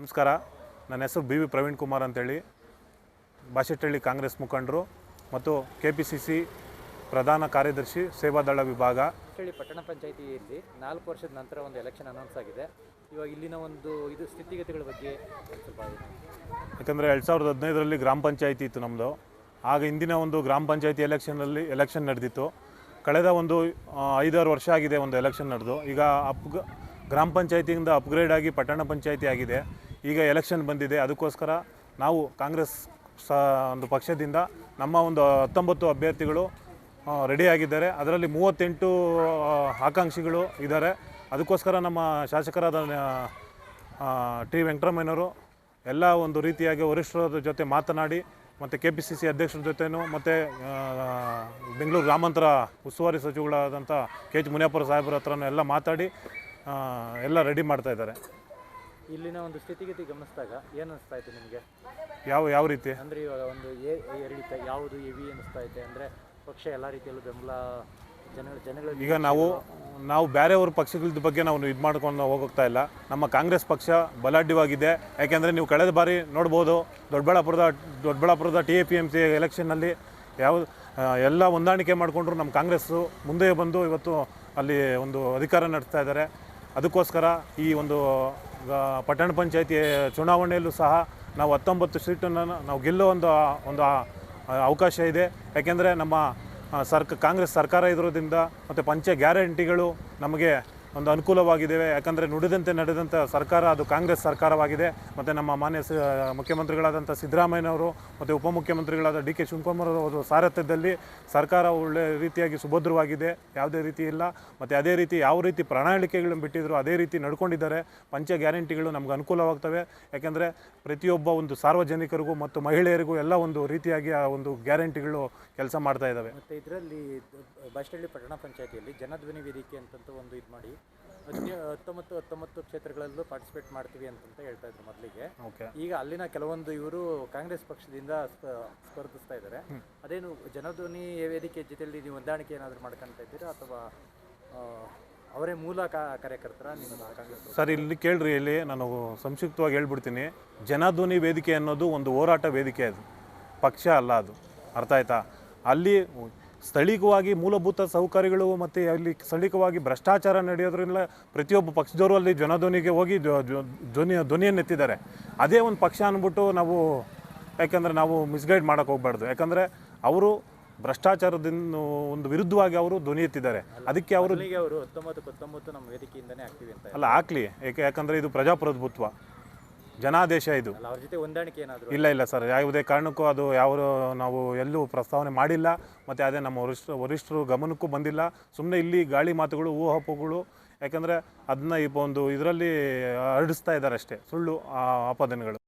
ನಮಸ್ಕಾರ. ನನ್ನ ಹೆಸರು ಬಿ ವಿ ಪ್ರವೀಣ್ ಕುಮಾರ್ ಅಂತೇಳಿ. ಬಾಶೆಟ್ಟಹಳ್ಳಿ ಕಾಂಗ್ರೆಸ್ ಮುಖಂಡರು ಮತ್ತು ಕೆ ಪಿ ಸಿ ಸಿ ಪ್ರಧಾನ ಕಾರ್ಯದರ್ಶಿ ಸೇವಾದಳ ವಿಭಾಗ. ಹೇಳಿ ಪಟ್ಟಣ ಪಂಚಾಯಿತಿಯಲ್ಲಿ ನಾಲ್ಕು ವರ್ಷದ ನಂತರ ಒಂದು ಎಲೆಕ್ಷನ್ ಅನೌನ್ಸ್ ಆಗಿದೆ. ಇವಾಗ ಇಲ್ಲಿನ ಒಂದು ಇದು ಸ್ಥಿತಿಗತಿಗಳ ಬಗ್ಗೆ ಸ್ವಲ್ಪ. ಯಾಕಂದರೆ ಎರಡು ಸಾವಿರದ ಹದಿನೈದರಲ್ಲಿ ಗ್ರಾಮ ಪಂಚಾಯಿತಿ ಇತ್ತು ನಮ್ಮದು ಆಗ ಇಂದಿನ ಒಂದು ಗ್ರಾಮ ಪಂಚಾಯಿತಿ ಎಲೆಕ್ಷನಲ್ಲಿ ಎಲೆಕ್ಷನ್ ನಡೆದಿತ್ತು. ಕಳೆದ ಒಂದು ಐದಾರು ವರ್ಷ ಆಗಿದೆ ಒಂದು ಎಲೆಕ್ಷನ್ ನಡೆದು. ಈಗ ಅಪ್ ಗ್ರಾಮ ಪಂಚಾಯಿತಿಯಿಂದ ಅಪ್ಗ್ರೇಡ್ ಆಗಿ ಪಟ್ಟಣ ಪಂಚಾಯಿತಿ ಆಗಿದೆ. ಈಗ ಎಲೆಕ್ಷನ್ ಬಂದಿದೆ, ಅದಕ್ಕೋಸ್ಕರ ನಾವು ಕಾಂಗ್ರೆಸ್ ಸ, ಒಂದು ಪಕ್ಷದಿಂದ ನಮ್ಮ ಒಂದು ಹತ್ತೊಂಬತ್ತು ಅಭ್ಯರ್ಥಿಗಳು ರೆಡಿಯಾಗಿದ್ದಾರೆ ಅದರಲ್ಲಿ ಮೂವತ್ತೆಂಟು ಆಕಾಂಕ್ಷಿಗಳು ಇದ್ದಾರೆ. ಅದಕ್ಕೋಸ್ಕರ ನಮ್ಮ ಶಾಸಕರಾದ ಟಿ ವೆಂಕಟರಮಯ್ಯನವರು ಎಲ್ಲ ಒಂದು ರೀತಿಯಾಗಿ ವರಿಷ್ಠರ ಜೊತೆ ಮಾತನಾಡಿ, ಮತ್ತು ಕೆ ಪಿ ಸಿ ಸಿ ಅಧ್ಯಕ್ಷರ ಜೊತೆನೂ, ಮತ್ತು ಬೆಂಗಳೂರು ಗ್ರಾಮಾಂತರ ಉಸ್ತುವಾರಿ ಸಚಿವಗಳಾದಂಥ ಕೆ ಎಚ್ ಮುನಿಯಪ್ಪರ ಸಾಹೇಬರ ಹತ್ರನೂ ಎಲ್ಲ ಮಾತಾಡಿ ಎಲ್ಲ ರೆಡಿ ಮಾಡ್ತಾ ಇದ್ದಾರೆ. ಇಲ್ಲಿನ ಒಂದು ಸ್ಥಿತಿಗತಿ ಗಮನಿಸಿದಾಗ ಏನು ಅನಿಸ್ತಾ ಇತ್ತು ನಿಮಗೆ? ಯಾವ ಯಾವ ರೀತಿ? ಅಂದರೆ ಇವಾಗ ಒಂದು ಏರಿಳಿತ ಯಾವುದು ಎವಿ ಅನಿಸ್ತಾ ಇದೆ ಅಂದರೆ ಪಕ್ಷ ಎಲ್ಲ ರೀತಿಯಲ್ಲೂ ಬೆಂಬಲ ಜನಗಳ ಜನಗಳ ಈಗ ನಾವು ನಾವು ಬೇರೆಯವ್ರ ಪಕ್ಷಗಳ ಬಗ್ಗೆ ನಾವು ಇದು ಮಾಡ್ಕೊಂಡು ಹೋಗ್ತಾ ಇಲ್ಲ. ನಮ್ಮ ಕಾಂಗ್ರೆಸ್ ಪಕ್ಷ ಬಲಾಢ್ಯವಾಗಿದೆ. ಯಾಕೆಂದರೆ ನೀವು ಕಳೆದ ಬಾರಿ ನೋಡ್ಬೋದು ದೊಡ್ಡಬಳ್ಳಾಪುರದ ದೊಡ್ಡಬಳ್ಳಾಪುರದ T A P M C ಎಲೆಕ್ಷನ್ನಲ್ಲಿ ಯಾವ ಎಲ್ಲ ಹೊಂದಾಣಿಕೆ ಮಾಡಿಕೊಂಡ್ರು ನಮ್ಮ ಕಾಂಗ್ರೆಸ್ಸು. ಮುಂದೆ ಬಂದು ಇವತ್ತು ಅಲ್ಲಿ ಒಂದು ಅಧಿಕಾರ ನಡೆಸ್ತಾ ಇದ್ದಾರೆ. ಅದಕ್ಕೋಸ್ಕರ ಈ ಒಂದು ಪಟ್ಟಣ ಪಂಚಾಯತಿ ಚುನಾವಣೆಯಲ್ಲೂ ಸಹ ನಾವು ಹತ್ತೊಂಬತ್ತು ಸೀಟನ್ನು ನಾವು ಗೆಲ್ಲೋ ಒಂದು ಒಂದು ಅವಕಾಶ ಇದೆ. ಯಾಕೆಂದರೆ ನಮ್ಮ ಸರ್ಕ, ಕಾಂಗ್ರೆಸ್ ಸರ್ಕಾರ ಇರೋದ್ರಿಂದ ಮತ್ತು ಪಂಚ ಗ್ಯಾರಂಟಿಗಳು ನಮಗೆ ಒಂದು ಅನುಕೂಲವಾಗಿದ್ದೇವೆ ಯಾಕಂದರೆ ನುಡಿದಂತೆ ನಡೆದಂಥ ಸರ್ಕಾರ ಅದು ಕಾಂಗ್ರೆಸ್ ಸರ್ಕಾರವಾಗಿದೆ. ಮತ್ತು ನಮ್ಮ ಮಾನ್ಯ ಮುಖ್ಯಮಂತ್ರಿಗಳಾದಂಥ ಸಿದ್ದರಾಮಯ್ಯನವರು ಮತ್ತು ಉಪಮುಖ್ಯಮಂತ್ರಿಗಳಾದ ಡಿ ಕೆ ಶಿವಕುಮಾರ್ ಅವರ ಸಾರಥ್ಯದಲ್ಲಿ ಸರ್ಕಾರ ಒಳ್ಳೆ ರೀತಿಯಾಗಿ ಸುಭದ್ರವಾಗಿದೆ. ಯಾವುದೇ ರೀತಿ ಇಲ್ಲ. ಮತ್ತು ಅದೇ ರೀತಿ ಯಾವ ರೀತಿ ಪ್ರಣಾಳಿಕೆಗಳನ್ನು ಬಿಟ್ಟಿದ್ರು ಅದೇ ರೀತಿ ನಡ್ಕೊಂಡಿದ್ದಾರೆ. ಪಂಚ ಗ್ಯಾರಂಟಿಗಳು ನಮ್ಗೆ ಅನುಕೂಲವಾಗ್ತವೆ. ಯಾಕೆಂದರೆ ಪ್ರತಿಯೊಬ್ಬ ಒಂದು ಸಾರ್ವಜನಿಕರಿಗೂ ಮತ್ತು ಮಹಿಳೆಯರಿಗೂ ಎಲ್ಲ ಒಂದು ರೀತಿಯಾಗಿ ಆ ಒಂದು ಗ್ಯಾರಂಟಿಗಳು ಕೆಲಸ ಮಾಡ್ತಾ ಇದ್ದಾವೆ. ಮತ್ತು ಇದರಲ್ಲಿ ಬಸ್ಟಳ್ಳಿ ಪಟ್ಟಣ ಪಂಚಾಯತಿಯಲ್ಲಿ ಜನಧ್ವನಿ ವೇದಿಕೆ ಅಂತಂತ ಒಂದು ಇದು ಮಾಡಿ ಹತ್ತೊಂಬತ್ತು ಹತ್ತೊಂಬತ್ತು ಕ್ಷೇತ್ರಗಳಲ್ಲೂ ಪಾರ್ಟಿಸಿಪೇಟ್ ಮಾಡ್ತೀವಿ ಅಂತಂತ ಹೇಳ್ತಾ ಇದ್ರು ಮೊದಲಿಗೆ. ಓಕೆ. ಈಗ ಅಲ್ಲಿನ ಕೆಲವೊಂದು ಇವರು ಕಾಂಗ್ರೆಸ್ ಪಕ್ಷದಿಂದ ಸ್ಪ- ಸ್ಪರ್ಧಿಸ್ತಾ ಇದ್ದಾರೆ ಅದೇನು ಜನಧ್ವನಿ ವೇದಿಕೆ ಜೊತೆಯಲ್ಲಿ ನೀವು ಹೊಂದಾಣಿಕೆ ಏನಾದರೂ ಮಾಡ್ಕೊಂತ ಇದ್ದೀರಾ? ಅಥವಾ ಆ, ಅವರೇ ಮೂಲ ಕಾ- ಕಾರ್ಯಕರ್ತರ ನಿಮ್ಮ ಕಾಂಗ್ರೆಸ್ ಪಕ್ಷ? ಸರ್ ಇಲ್ಲಿ ಕೇಳ್ರಿ ಇಲ್ಲಿ ನಾನು ಸಂಕ್ಷಿಪ್ತವಾಗಿ ಹೇಳ್ಬಿಡ್ತೀನಿ. ಜನಧ್ವನಿ ವೇದಿಕೆ ಅನ್ನೋದು ಒಂದು ಹೋರಾಟ ವೇದಿಕೆ ಅದು. ಪಕ್ಷ ಅಲ್ಲ ಅದು. ಅರ್ಥ ಆಯ್ತಾ? ಅಲ್ಲಿ ಸ್ಥಳೀಯವಾಗಿ ಮೂಲಭೂತ ಸೌಕರ್ಯಗಳು ಮತ್ತು ಅಲ್ಲಿ ಸ್ಥಳೀಯವಾಗಿ ಭ್ರಷ್ಟಾಚಾರ ನಡೆಯೋದ್ರಿಂದ ಪ್ರತಿಯೊಬ್ಬ ಪಕ್ಷದವರು ಅಲ್ಲಿ ಜನಧ್ವನಿಗೆ ಹೋಗಿ ಧ್ವ- ಧ್ವ- ಧ್ವನಿ ಧ್ವನಿಯನ್ನು ಎತ್ತಿದ್ದಾರೆ. ಅದೇ ಒಂದು ಪಕ್ಷ ಅಂದ್ಬಿಟ್ಟು ನಾವು ಯಾಕೆಂದರೆ ನಾವು ಮಿಸ್ಗೈಡ್ ಮಾಡೋಕ್ಕೆ ಹೋಗಬಾರ್ದು. ಯಾಕಂದರೆ ಅವರು ಭ್ರಷ್ಟಾಚಾರದಿಂದ ಒಂದು ವಿರುದ್ಧವಾಗಿ ಅವರು ಧ್ವನಿ ಎತ್ತಿದ್ದಾರೆ. ಅದಕ್ಕೆ ಅವರು ಹತ್ತೊಂಬತ್ತು ಹತ್ತೊಂಬತ್ತು ನಮ್ಮ ವೇದಿಕೆಯಿಂದನೇ ಅಲ್ಲ ಹಾಕ್ಲಿ ಏಕೆ ಯಾಕಂದರೆ ಇದು ಪ್ರಜಾಪ್ರಭುತ್ವ. ಜನಾದೇಶ ಇದು ಅಲ್ಲ ಅವ್ರ ಜೊತೆ ಹೊಂದಾಣಿಕೆ ಏನಾದರೂ ಇಲ್ಲ ಇಲ್ಲ ಸರ್ ಯಾವುದೇ ಕಾರಣಕ್ಕೂ ಅದು ಯಾವ ನಾವು ಎಲ್ಲೂ ಪ್ರಸ್ತಾವನೆ ಮಾಡಿಲ್ಲ ಮತ್ತು ಅದೇ ನಮ್ಮ ವರಿಷ್ಠ ವರಿಷ್ಠರು ಗಮನಕ್ಕೂ ಬಂದಿಲ್ಲ ಸುಮ್ಮನೆ ಇಲ್ಲಿ ಗಾಳಿ ಮಾತುಗಳು ಊಹಪುಗಳು ಯಾಕಂದರೆ ಅದನ್ನ ಈ ಒಂದು ಇದರಲ್ಲಿ ಹರಡಿಸ್ತಾ ಇದ್ದಾರೆ ಅಷ್ಟೇ ಸುಳ್ಳು ಆ ಆಪಾದನೆಗಳು